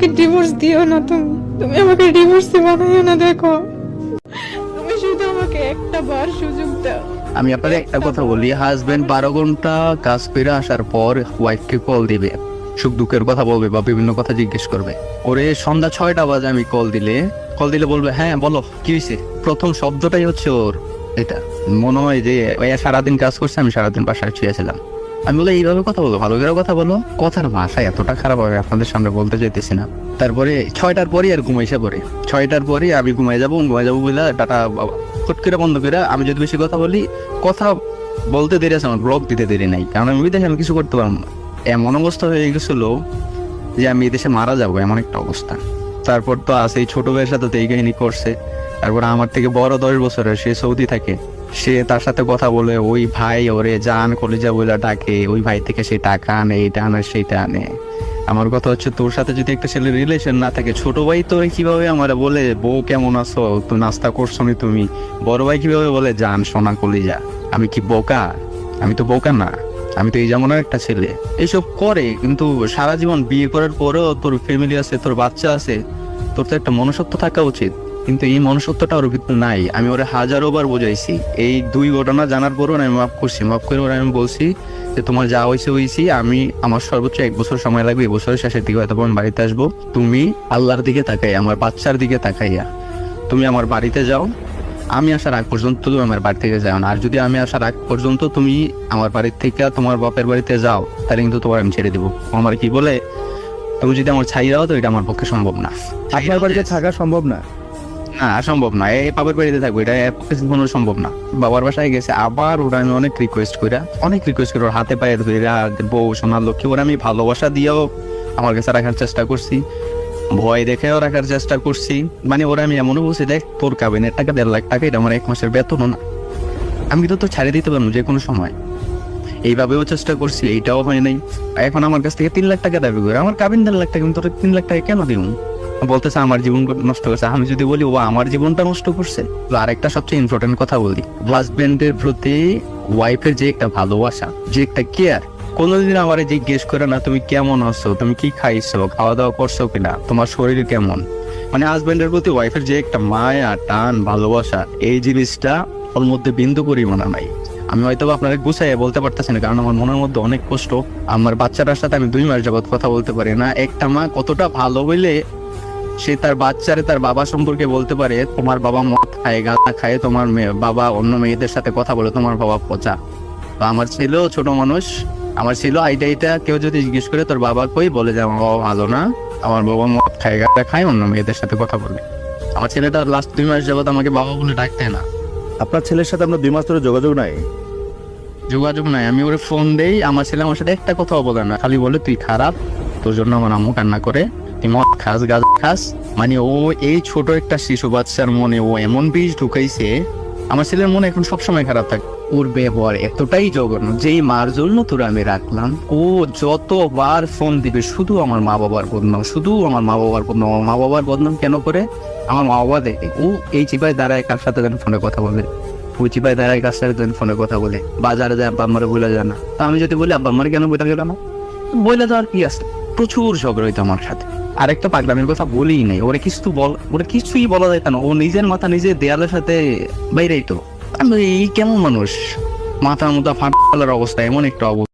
আমাকে ডিভোর্স দিও না তুমি। তুমি আমাকে ডিভোর্সে বানাইও না, দেখো। তুমি শুধু আমাকে একটা বার সুযোগ দাও। আমি আপনাকে একটা কথা বলি হাজবেন্ড বারো ঘণ্টা কাজ করে আসার পর ওয়াইফকে কল দিবে। সুখ দুঃখের কথা বলবে বা বিভিন্ন কথা জিজ্ঞেস করবে। ওরে সন্ধ্যা ছয়টা বাজে আমি কল দিলে। কল দিলে বলবে হ্যাঁ বলো, কি হয়েছে প্রথম শব্দটাই হচ্ছে ওর এটা। মনে হয় যে সারাদিন কাজ করছে, আমি সারাদিন বাসায় শুয়েছিলাম আমি বলে, এইভাবে কথা বলো, ভালো করে কথা বলো। কথার ভাষা এতটা খারাপ হবে, আপনাদের সামনে বলতে চাইতেছি না। তারপরে ছয়টার পরই আর ঘুমাইছে পরে ছয়টার পরই আমি ঘুমাই যাব ঘুমাই যাব বলে টাটা ফট করে বন্ধ করে আমি যদি বেশি কথা বলি, কথা বলতে দেরি আছে, আমার ব্লক দিতে দেরি নাই। কারণ আমি দেখে আমি কিছু করতে পারব না। এমন অবস্থা হয়ে গেছিল যে আমি এদেশে মারা যাব, এমন একটা অবস্থা। তারপর তো আছে, এই ছোট ভাইয়ের তো এই কাহিনী করছে। তারপর আমার থেকে বড় দশ বছরের সে সৌদি থাকে। সে তার সাথে কথা বলে, ওই ভাই ওরে জান কলিজা বইলা ডাকে, ওই ভাই থেকে সে টাকা আনে, এইটা আনে, সেইটা আনে। আমার কথা হচ্ছে, তোর সাথে যদি একটা ছেলের রিলেশন না থাকে, ছোট ভাই তো কীভাবে আমার বলে, বউ কেমন আছো? তো নাস্তা করছ নি তুমি। বড় ভাই কীভাবে বলে জান সোনা, কলিজা, আমি কি বোকা? আমি তো বোকা না, আমি তো এই যেমন একটা ছেলে। এইসব করে, কিন্তু সারা জীবন বিয়ে করার পরেও তোর ফ্যামিলি আছে, তোর বাচ্চা আছে, তোর তো একটা মনুষ্যত্ব থাকা উচিত। কিন্তু এই মনুষ্যত্বটা ওর ভিতরে নাই। আমি ওরে হাজারো বার বোঝাইছি। এই দুই ঘটনা জানার পরও আমি মাফ করছি। মাফ করে ওরা আমি বলছি যে তোমার যা হয়েছে হয়েছি আমি আমার সর্বোচ্চ এক বছর সময় লাগবে, এই বছরের শেষের দিকে হয়তো আমি বাড়িতে আসব। তুমি আল্লাহর দিকে তাকাই আমার বাচ্চার দিকে তাকাইয়া, তুমি আমার বাড়িতে যাও। আমি আসার আগ পর্যন্ত তুমি আমার বাড়ি থেকে যাও না। আর যদি আমি আসার আগ পর্যন্ত তুমি আমার বাড়ির থেকে তোমার বাপের বাড়িতে যাও, তাহলে কিন্তু তোমার আমি ছেড়ে দেবো। আমার কি বলে, তুমি যদি আমার ছাই দাও তো এটা আমার পক্ষে সম্ভব না। আপনার বাড়িতে থাকা সম্ভব না। না, সম্ভব না। এই বাবার বাড়িতে থাকব, এটা জীবনে সম্ভব না। বাবার বাসায় গেছে, আবার ওরা আমি অনেক রিকোয়েস্ট করে অনেক রিকোয়েস্ট করে ওর হাতে পায়ে ধরে বউ, সোনার লক্ষ্মী, ওরা আমি ভালোবাসা দিয়েও আমার কাছে রাখার চেষ্টা করছি। ভয় দেখেও রাখার চেষ্টা করছি। মানে ওরা আমি এমনও বলছি, দেখ, তোর কাবিনের টাকা, দেড় লাখ টাকা, এটা আমার এক মাসের বেতনও না। আমি কিন্তু তো ছাড়িয়ে দিতে পারব যে কোনো সময়। এইভাবেও চেষ্টা করছি, এইটাও হয় নাই। এখন আমার কাছ থেকে তিন লাখ টাকা দাবি করে, আমার কাবিন দেড় লাখ টাকা তোর তিন লাখ টাকা কেন দিব? বলতেছে, আমার জীবন নষ্ট করছে। আমি যদি বলি, ও, আমার জীবনটা নষ্ট করছে? তো আরেকটা সবচেয়ে ইম্পর্টেন্ট কথা বলি। হাজবেন্ডের প্রতি ওয়াইফের যে একটা ভালোবাসা, যে একটা কেয়ার কোনোদিন আমার জিজ্ঞেস করে না, তুমি কেমন আছো? তুমি কি খাইছো? খাওয়া দাওয়া করছ কিনা? তোমার শরীর কেমন? মানে হাজবেন্ডের প্রতি ওয়াইফের যে একটা মায়া, টান, ভালোবাসা, এই জিনিসটা ওর মধ্যে বিন্দু পরিমাণা নাই। আমি হয়তো বা আপনাকে গুছাইয়ে বলতে পারতেছি না, কারণ আমার মনের মধ্যে অনেক কষ্ট। আমার বাচ্চাটার সাথে আমি দুই মাস যাবত কথা বলতে পারি না। একটা মা কতটা ভালো হইলে সে তার বাচ্চারে তার বাবা সম্পর্কে বলতে পারে তোমার বাবা মদ খায় গাঁজা খায় তোমার বাবা অন্য মেয়েদের সাথে কথা বলে তোমার বাবা পচা। তো আমার ছেলেও ছোট মানুষ আমার ছিল আইটা এটা কেউ যদি জিজ্ঞেস করে তোর বাবা কই? বলে যে আমার বাবা ভালো না আমার বাবা মদ খায় গাঁজা খায় অন্য মেয়েদের সাথে কথা বলে। আমার ছেলেটা লাস্ট দুই মাস যাবত আমাকে বাবা বলে ডাকতে না। আপনার ছেলের সাথে আপনার দুই মাস ধরে যোগাযোগ নাই? যোগাযোগ নাই। আমি ওরে ফোন দেই আমার ছেলে আমার সাথে একটা কথাও বলে না। খালি বলে তুই খারাপ তোর জন্য আমার আম্মু কান্না করে মদ খাস গাছ খাস? মানে ও এই ছোট একটা শিশু বাচ্চার মনে ও এমন বীজ ঢুকাইছে, আমার ছেলের মনে এখন সবসময় খারাপ থাকে। ওর ব্যবহার এতটাই জঘন্য, যেই মার জন্য তোরা আমি রাখলাম, ও যতবার ফোন দিবে, শুধু আমার মা বাবার বদনাম, শুধু আমার মা বাবার বদনাম মা বাবার বদনাম কেন করে? আমার মা বাবা দেখে, ও এই চিপায় দাঁড়ায় কার সাথে যেন ফোনে কথা বলে? ওই চিপায় দাঁড়ায় কার সাথে যেন ফোনে কথা বলে? বাজারে যায়, আব্বা আমারে বলে যায় না। তা আমি যদি বলি, আব্বা আমারে কেন বলে গেল না? বলে আর কি আছে? প্রচুর ঝগড়া হইতো আমার সাথে। আরেকটা পাগলামের কথা বলি নাই। ওরা কিছু বল ওরা কিছুই বলা যায় না। ও নিজের মাথা নিজের দেয়ালের সাথে বাইরেই তো। আমি এই কেমন মানুষ? মাথার মুথা ফাটার অবস্থা, এমন একটা অবস্থা।